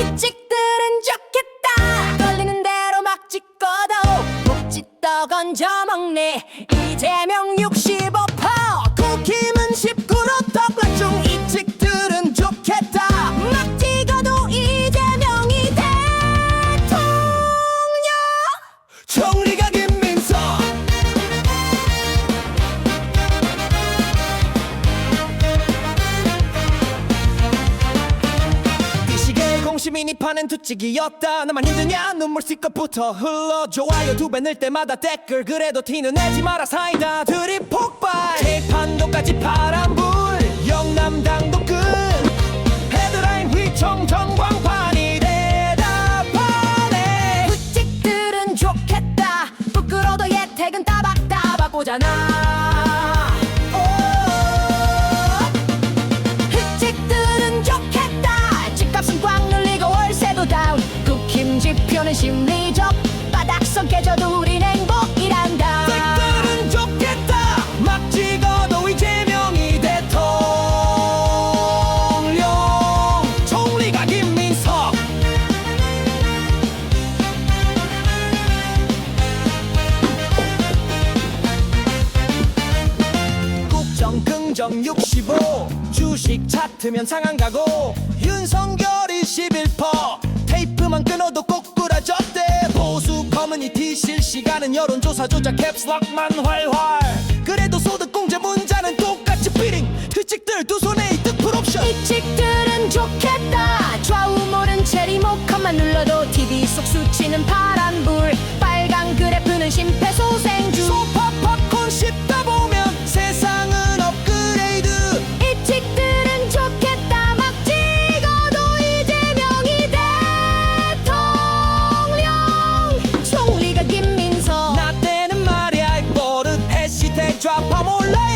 이찍들은 좋겠다. 걸리는 대로 막 찍어도 복지떡 얹어 먹네. 이재명 65% 공시민이 파는 두찌기였다. 나만 힘드냐? 눈물 씻것부터 흘러. 좋아요 두 배 늘 때마다 댓글 그래도 티는 내지 마라. 사이다. 들이 폭발. 개판도까지 파란불. 영남당도 끝 헤드라인 휘청 전광판이 대답하네. 후찍들은 좋겠다. 부끄러도 예택은 따박따박 오잖아 지표는 심리적 바닥선 깨져도 우린 행복이란다. 색들은 좋겠다. 막 찍어도 이재명이 대통령 총리가 김민석. 국정 긍정 65 주식 차트면 상한 가고. 윤석열이 11% 테이프만 끊어도 보수 실시간은 여론조사 조작 캡슬락만 활활. 그래도 소득 공제 문자는 똑같이 피링. 휴직들 두 손에 이득 풀옵션. 일찍들은 좋겠다. 좌우 모른 체리 모컷만 눌러도 TV 속 스치는 파란불 drop, I'm on light.